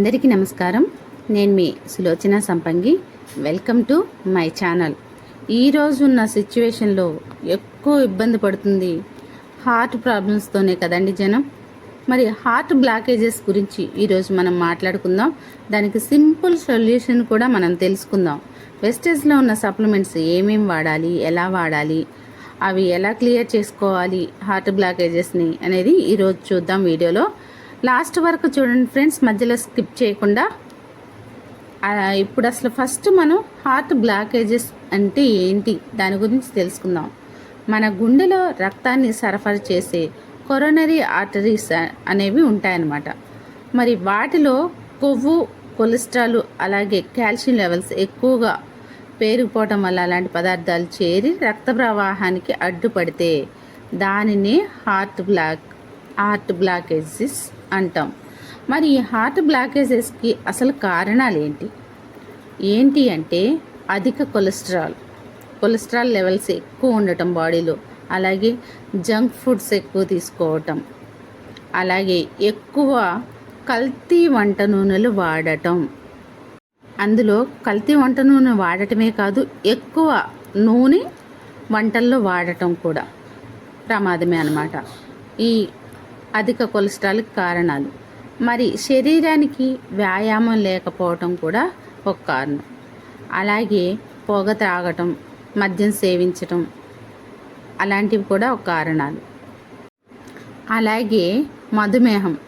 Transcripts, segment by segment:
అందరికీ నమస్కారం. నేను మీ Sulochana Sampangi. Welcome to my channel ఈరోజు ఉన్న సిచ్యువేషన్లో ఎక్కువ ఇబ్బంది పడుతుంది. హార్ట్ ప్రాబ్లమ్స్తోనే కదండి జనం. మరి హార్ట్ బ్లాకేజెస్ గురించి ఈరోజు మనం మాట్లాడుకుందాం. దానికి సింపుల్ సొల్యూషన్ కూడా మనం తెలుసుకుందాం. వెస్టేజ్లో ఉన్న సప్లిమెంట్స్ ఏమేమి వాడాలి? ఎలా వాడాలి? అవి ఎలా క్లియర్ చేసుకోవాలి? హార్ట్ బ్లాకేజెస్ని అనేది ఈరోజు చూద్దాం వీడియోలో. లాస్ట్ వరకు చూడండి ఫ్రెండ్స్ మధ్యలో స్కిప్ చేయకుండా. ఇప్పుడు అసలు ఫస్ట్ మనం హార్ట్ బ్లాకేజెస్ అంటే ఏంటి? దాని గురించి తెలుసుకుందాం. మన గుండెలో రక్తాన్ని సరఫరా చేసే కొరోనరీ ఆర్టరీస్ అనేవి ఉంటాయన్నమాట. మరి వాటిలో కొవ్వు కొలెస్ట్రాల్ అలాగే కాల్షియం లెవెల్స్ ఎక్కువగా పేరుకుపోవటం వల్ల అలాంటి పదార్థాలు చేరి రక్త ప్రవాహానికి అడ్డుపడితే దానిని హార్ట్ బ్లాక్ హార్ట్ బ్లాకేజెస్ అంటాం. మరి ఈ హార్ట్ బ్లాకేజెస్కి అసలు కారణాలు ఏంటి ఏంటి అంటే అధిక కొలెస్ట్రాల్. కొలెస్ట్రాల్ లెవెల్స్ ఎక్కువ ఉండటం బాడీలో. అలాగే జంక్ ఫుడ్స్ ఎక్కువ తీసుకోవటం. అలాగే ఎక్కువ కల్తీ వంట నూనెలు వాడటం. అందులో కల్తీ వంట నూనె వాడటమే కాదు ఎక్కువ నూనె వంటల్లో వాడటం కూడా ప్రమాదమే అనమాట ఈ అధిక కొలెస్ట్రాల్కి కారణాలు. మరి శరీరానికి వ్యాయామం లేకపోవటం కూడా ఒక కారణం. అలాగే పొగ త్రాగటం మద్యం సేవించటం అలాంటివి కూడా ఒక కారణాలు. అలాగే మధుమేహం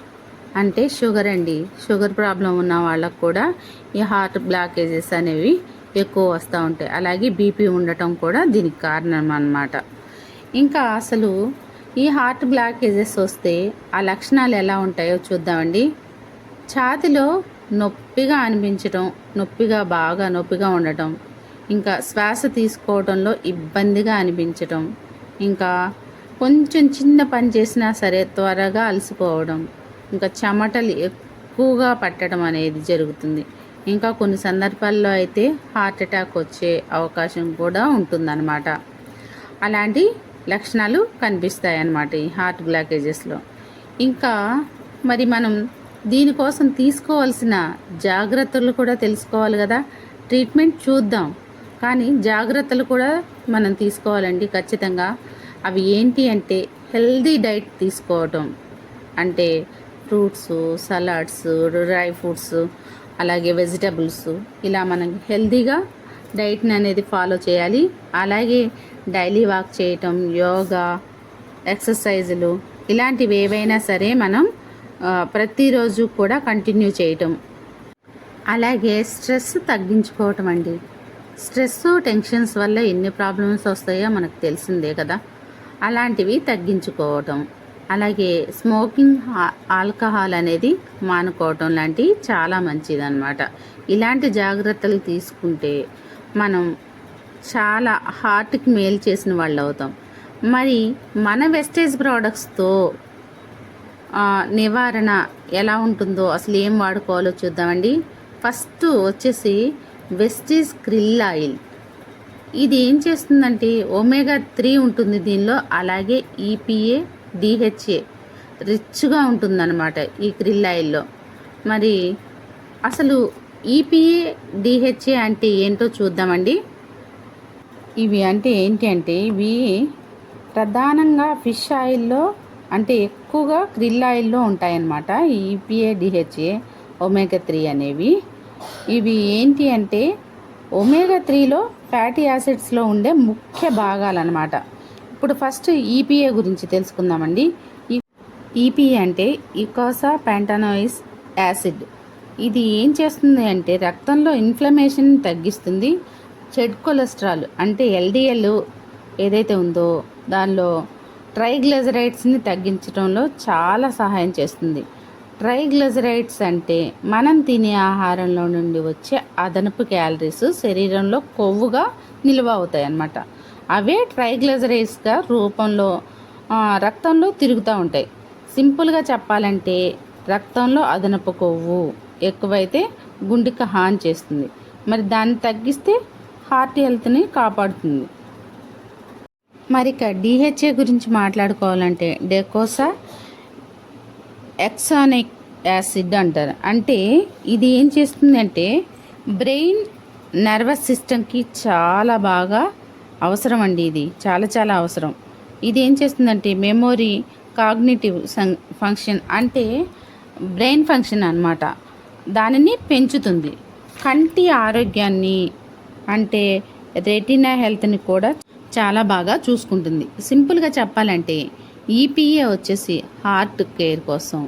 అంటే షుగర్ అండి. షుగర్ ప్రాబ్లం ఉన్న వాళ్ళకు కూడా ఈ హార్ట్ బ్లాకేజెస్ అనేవి ఎక్కువ వస్తూ ఉంటాయి. అలాగే బీపీ ఉండటం కూడా దీనికి కారణం అన్నమాట. ఇంకా అసలు ఈ హార్ట్ బ్లాకేజెస్ వస్తే ఆ లక్షణాలు ఎలా ఉంటాయో చూద్దామండి. ఛాతిలో నొప్పిగా అనిపించటం నొప్పిగా బాగా నొప్పిగా ఉండటం ఇంకా శ్వాస తీసుకోవడంలో ఇబ్బందిగా అనిపించటం ఇంకా కొంచెం చిన్న పని చేసినా సరే త్వరగా అలసిపోవడం ఇంకా చెమటలు ఎక్కువగా పట్టడం అనేది జరుగుతుంది. ఇంకా కొన్ని సందర్భాల్లో అయితే హార్ట్ అటాక్ వచ్చే అవకాశం కూడా ఉంటుందన్నమాట. అలాంటి లక్షణాలు కనిపిస్తాయి అన్నమాట ఈ హార్ట్ బ్లాకేజెస్లో. ఇంకా మరి మనం దీనికోసం తీసుకోవాల్సిన జాగ్రత్తలు కూడా తెలుసుకోవాలి కదా. ట్రీట్మెంట్ చూద్దాం. కానీ జాగ్రత్తలు కూడా మనం తీసుకోవాలండి ఖచ్చితంగా. అవి ఏంటి అంటే హెల్దీ డైట్ తీసుకోవటం. అంటే ఫ్రూట్స్ సలాడ్స్ డ్రై ఫ్రూట్స్ అలాగే వెజిటబుల్స్ ఇలా మనం హెల్దీగా డైట్ని అనేది ఫాలో చేయాలి. అలాగే డైలీ వాక్ చేయటం యోగా ఎక్సర్సైజులు ఇలాంటివి ఏవైనా సరే మనం ప్రతిరోజు కూడా కంటిన్యూ చేయటం. అలాగే స్ట్రెస్ తగ్గించుకోవటం అండి. స్ట్రెస్ టెన్షన్స్ వల్ల ఎన్ని ప్రాబ్లమ్స్ వస్తాయో మనకు తెలిసిందే కదా. అలాంటివి తగ్గించుకోవటం. అలాగే స్మోకింగ్ ఆల్కహాల్ అనేది మానుకోవటం లాంటివి చాలా మంచిదన్నమాట. ఇలాంటి జాగ్రత్తలు తీసుకుంటే మనం చాలా హార్ట్కి మేలు చేసిన వాళ్ళు అవుతాం. మరి మన వెస్టేజ్ ప్రోడక్ట్స్తో నివారణ ఎలా ఉంటుందో అసలు ఏం వాడుకోవాలో చూద్దామండి. ఫస్ట్ వచ్చేసి వెస్టీజ్ క్రిల్ ఆయిల్ ఇది ఏం చేస్తుందంటే ఒమేగా త్రీ ఉంటుంది దీనిలో అలాగే ఈపీఏ డిహెచ్ఏ రిచ్గా ఉంటుందన్నమాట ఈ క్రిల్ ఆయిల్లో మరి అసలు ఈపీఏ డిహెచ్ఏ అంటే ఏంటో చూద్దామండి. ఇవి అంటే ఏంటి అంటే ఇవి ప్రధానంగా ఫిష్ ఆయిల్లో అంటే ఎక్కువగా క్రిల్ ఆయిల్లో ఉంటాయన్నమాట. ఈపీఏ డిహెచ్ఏ ఒమేగా త్రీ అనేవి. ఇవి ఏంటి అంటే ఒమేగా త్రీలో ఫ్యాటీ యాసిడ్స్లో ఉండే ముఖ్య భాగాలన్నమాట. ఇప్పుడు ఫస్ట్ ఈపీఏ గురించి తెలుసుకుందామండి. ఈపీఏ అంటే ఇకోసా ప్యాంటానోయిస్ యాసిడ్. ఇది ఏం చేస్తుంది అంటే రక్తంలో ఇన్ఫ్లమేషన్ తగ్గిస్తుంది. చెడ్ కొలెస్ట్రాల్ అంటే ఎల్డిఎల్ ఏదైతే ఉందో దానిలో ట్రైగ్లెజరైడ్స్ని తగ్గించడంలో చాలా సహాయం చేస్తుంది. ట్రైగ్లెజరైడ్స్ అంటే మనం తినే ఆహారంలో నుండి వచ్చే అదనపు క్యాలరీస్ శరీరంలో కొవ్వుగా నిల్వ అవుతాయి అన్నమాట అవే ట్రైగ్లెజరైడ్స్గా రూపంలో రక్తంలో తిరుగుతూ ఉంటాయి. సింపుల్గా చెప్పాలంటే రక్తంలో అదనపు కొవ్వు ఎక్కువైతే గుండెకి హాని చేస్తుంది. మరి దాన్ని తగ్గిస్తే హార్ట్ హెల్త్ని కాపాడుతుంది. మరి ఇక డిహెచ్ఏ గురించి మాట్లాడుకోవాలంటే డెకోసా ఎక్సానిక్ యాసిడ్ అంటారు. అంటే ఇది ఏం చేస్తుందంటే బ్రెయిన్ నర్వస్ సిస్టమ్కి చాలా బాగా అవసరం అండి ఇది. చాలా చాలా అవసరం. ఇది ఏం చేస్తుందంటే మెమొరీ కాగ్నిటివ్ ఫంక్షన్ అంటే బ్రెయిన్ ఫంక్షన్ అనమాట దానిని పెంచుతుంది. కంటి ఆరోగ్యాన్ని అంటే రెటినా హెల్త్ని కూడా చాలా బాగా చూసుకుంటుంది. సింపుల్గా చెప్పాలంటే ఈపీఏ వచ్చేసి హార్ట్ కేర్ కోసం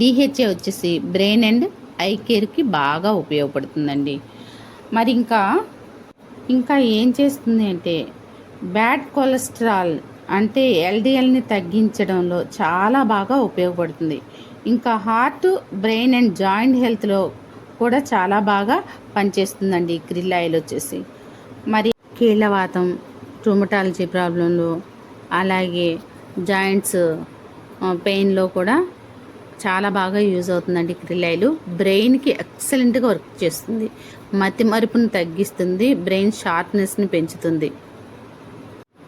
డిహెచ్ఏ వచ్చేసి బ్రెయిన్ అండ్ ఐ కేర్కి బాగా ఉపయోగపడుతుందండి. మరి ఇంకా ఇంకా ఏం చేస్తుంది అంటే బ్యాడ్ కొలెస్ట్రాల్ అంటే ఎల్డిఎల్ని తగ్గించడంలో చాలా బాగా ఉపయోగపడుతుంది. ఇంకా హార్ట్ బ్రెయిన్ అండ్ జాయింట్ హెల్త్లో కూడా చాలా బాగా పనిచేస్తుందండి గ్రిల్ ఆయిల్ వచ్చేసి. మరి కీళ్ళవాతం ట్రోమటాలజీ ప్రాబ్లంలో అలాగే జాయింట్స్ పెయిన్లో కూడా చాలా బాగా యూజ్ అవుతుందండి క్రిల్ ఆయిల్. బ్రెయిన్కి ఎక్సలెంట్గా వర్క్ చేస్తుంది. మతి మరుపును తగ్గిస్తుంది బ్రెయిన్ షార్ప్నెస్ని పెంచుతుంది.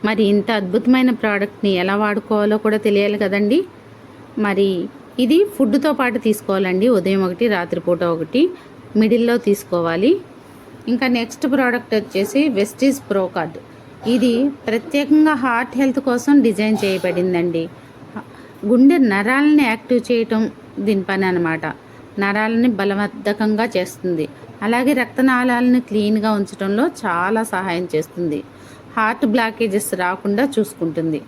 మరి ఇంత అద్భుతమైన ప్రోడక్ట్ని ఎలా వాడుకోవాలో కూడా తెలియాలి కదండి. మరి ఇది ఫుడ్తో పాటు తీసుకోవాలండి. ఉదయం ఒకటి రాత్రిపూట ఒకటి. మిడిల్లో తీసుకోవాలి. ఇంకా నెక్స్ట్ ప్రోడక్ట్ వచ్చేసి వెస్టీజ్ ప్రో కార్డ్. ఇది ప్రత్యేకంగా హార్ట్ హెల్త్ కోసం డిజైన్ చేయబడిందండి. గుండె నరాలని యాక్టివ్ చేయటం దీని పని అనమాట నరాలని బలవర్ధకంగా చేస్తుంది. అలాగే రక్తనాళాలను క్లీన్గా ఉంచడంలో చాలా సహాయం చేస్తుంది. హార్ట్ బ్లాకేజెస్ రాకుండా చూసుకుంటుంది.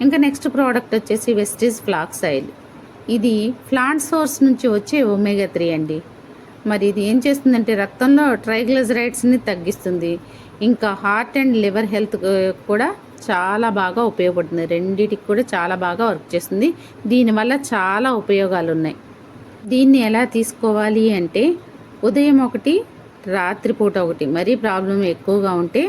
ఇంకా నెక్స్ట్ ప్రోడక్ట్ వచ్చేసి వెస్టీజ్ ఫ్లాక్స్ ఆయిల్. ఇది ప్లాంట్ సోర్స్ నుంచి వచ్చే ఒమేగా త్రీ అండి. మరి ఇది ఏం చేస్తుందంటే రక్తంలో ట్రైగ్లజరైడ్స్ని తగ్గిస్తుంది. ఇంకా హార్ట్ అండ్ లివర్ హెల్త్ కూడా చాలా బాగా ఉపయోగపడుతుంది. రెండిటికి కూడా చాలా బాగా వర్క్ చేస్తుంది. దీనివల్ల చాలా ఉపయోగాలు ఉన్నాయి. దీన్ని ఎలా తీసుకోవాలి అంటే ఉదయం ఒకటి రాత్రిపూట ఒకటి. మరీ ప్రాబ్లం ఎక్కువగా ఉంటే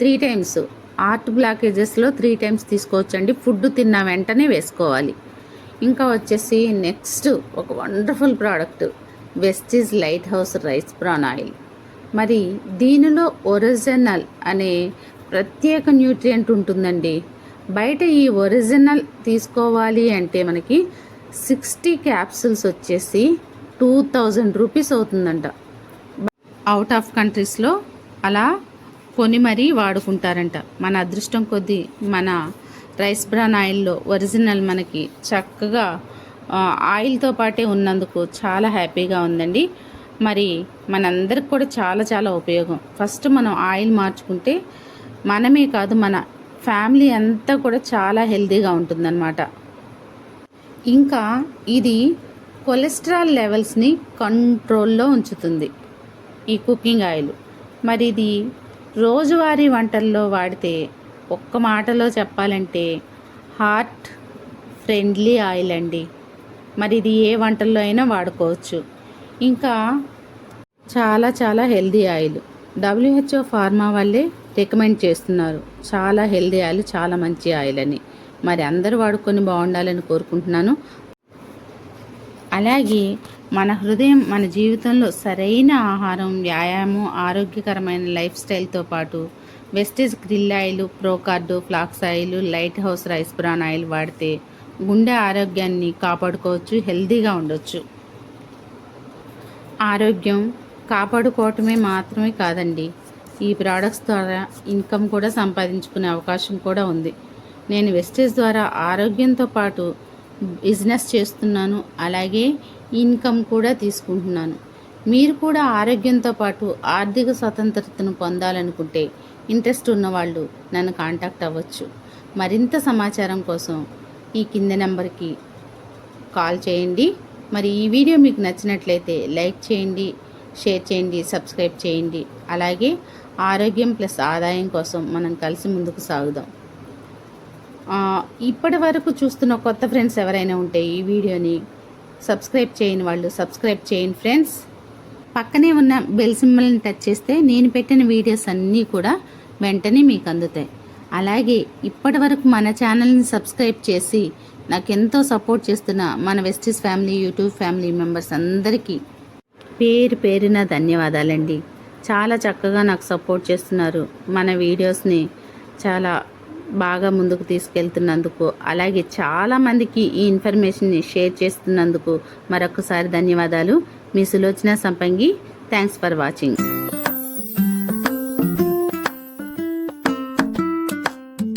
త్రీ టైమ్స్ హార్ట్ బ్లాకేజెస్లో త్రీ టైమ్స్ తీసుకోవచ్చండి. ఫుడ్ తిన్న వెంటనే వేసుకోవాలి. ఇంకా వచ్చేసి నెక్స్ట్ ఒక wonderful product Vestige light house rice bran oil. మరి దీనిలో ఒరిజినల్ అనే ప్రత్యేక న్యూట్రియంట్ ఉంటుందండి. బయట ఈ ఒరిజినల్ తీసుకోవాలి అంటే మనకి సిక్స్టీ క్యాప్సుల్స్ వచ్చేసి టూ థౌజండ్ రూపీస్ అవుతుందంట. అవుట్ ఆఫ్ కంట్రీస్లో అలా కొని మరీ వాడుకుంటారంట. మన అదృష్టం కొద్దీ మన రైస్ బ్రాన్ ఆయిల్లో ఒరిజినల్ మనకి చక్కగా ఆయిల్తో పాటే ఉన్నందుకు చాలా హ్యాపీగా ఉందండి. మరి మనందరికి కూడా చాలా చాలా ఉపయోగం. ఫస్ట్ మనం ఆయిల్ మార్చుకుంటే మనమే కాదు మన ఫ్యామిలీ అంతా కూడా చాలా హెల్తీగా ఉంటుందన్నమాట. ఇంకా ఇది కొలెస్ట్రాల్ లెవెల్స్ని కంట్రోల్లో ఉంచుతుంది ఈ కుకింగ్ ఆయిల్. మరి ఇది రోజువారీ వంటల్లో వాడితే ఒక్క మాటలో చెప్పాలంటే హార్ట్ ఫ్రెండ్లీ ఆయిల్ అండి. మరి ఇది ఏ వంటల్లో అయినా వాడుకోవచ్చు. ఇంకా చాలా చాలా హెల్దీ ఆయిల్. డబ్ల్యూహెచ్ఓ ఫార్మా వాళ్ళే రికమెండ్ చేస్తున్నారు. చాలా హెల్దీ ఆయిల్ చాలా మంచి ఆయిల్ అని. మరి అందరూ వాడుకొని బాగుండాలని కోరుకుంటున్నాను. అలాగే మన హృదయం మన జీవితంలో సరైన ఆహారం వ్యాయామం ఆరోగ్యకరమైన లైఫ్ స్టైల్తో పాటు Vestige krill oil Prokard flax oil light house rice bran oil వాడితే గుండె ఆరోగ్యాన్ని కాపాడుకోవచ్చు హెల్దీగా ఉండొచ్చు. ఆరోగ్యం కాపాడుకోవటమే మాత్రమే కాదండి. ఈ ప్రోడక్ట్స్ ద్వారా ఇన్కమ్ కూడా సంపాదించుకునే అవకాశం కూడా ఉంది. నేను వెస్టేజ్ ద్వారా ఆరోగ్యంతో పాటు బిజినెస్ చేస్తున్నాను. అలాగే ఇన్కమ్ కూడా తీసుకుంటున్నాను. మీరు కూడా ఆరోగ్యంతో పాటు ఆర్థిక స్వతంత్రతను పొందాలనుకుంటే ఇంట్రెస్ట్ ఉన్నవాళ్ళు నన్ను కాంటాక్ట్ అవ్వచ్చు. మరింత సమాచారం కోసం ఈ కింద నెంబర్కి కాల్ చేయండి. మరి ఈ వీడియో మీకు నచ్చినట్లయితే లైక్ చేయండి షేర్ చేయండి సబ్స్క్రైబ్ చేయండి. అలాగే ఆరోగ్యం ప్లస్ ఆదాయం కోసం మనం కలిసి ముందుకు సాగుదాం. ఇప్పటి వరకు చూస్తున్న కొత్త ఫ్రెండ్స్ ఎవరైనా ఉంటే ఈ వీడియోని సబ్స్క్రైబ్ చేయని వాళ్ళు సబ్స్క్రైబ్ చేయండి ఫ్రెండ్స్. పక్కనే ఉన్న బెల్ సింబల్ని టచ్ చేస్తే నేను పెట్టిన వీడియోస్ అన్నీ కూడా వెంటనే మీకు అందుతాయి. అలాగే ఇప్పటి వరకు మన ఛానల్ని సబ్స్క్రైబ్ చేసి నాకు ఎంతో సపోర్ట్ చేస్తున్న మన Vestige family YouTube family members అందరికీ పేరు పేరున ధన్యవాదాలండి. చాలా చక్కగా నాకు సపోర్ట్ చేస్తున్నారు. మన వీడియోస్ని చాలా బాగా ముందుకు తీసుకెళ్తున్నందుకు అలాగే చాలామందికి ఈ ఇన్ఫర్మేషన్ని షేర్ చేస్తున్నందుకు మరొకసారి ధన్యవాదాలు. మీ Sulochana Sampangi. Thanks for watching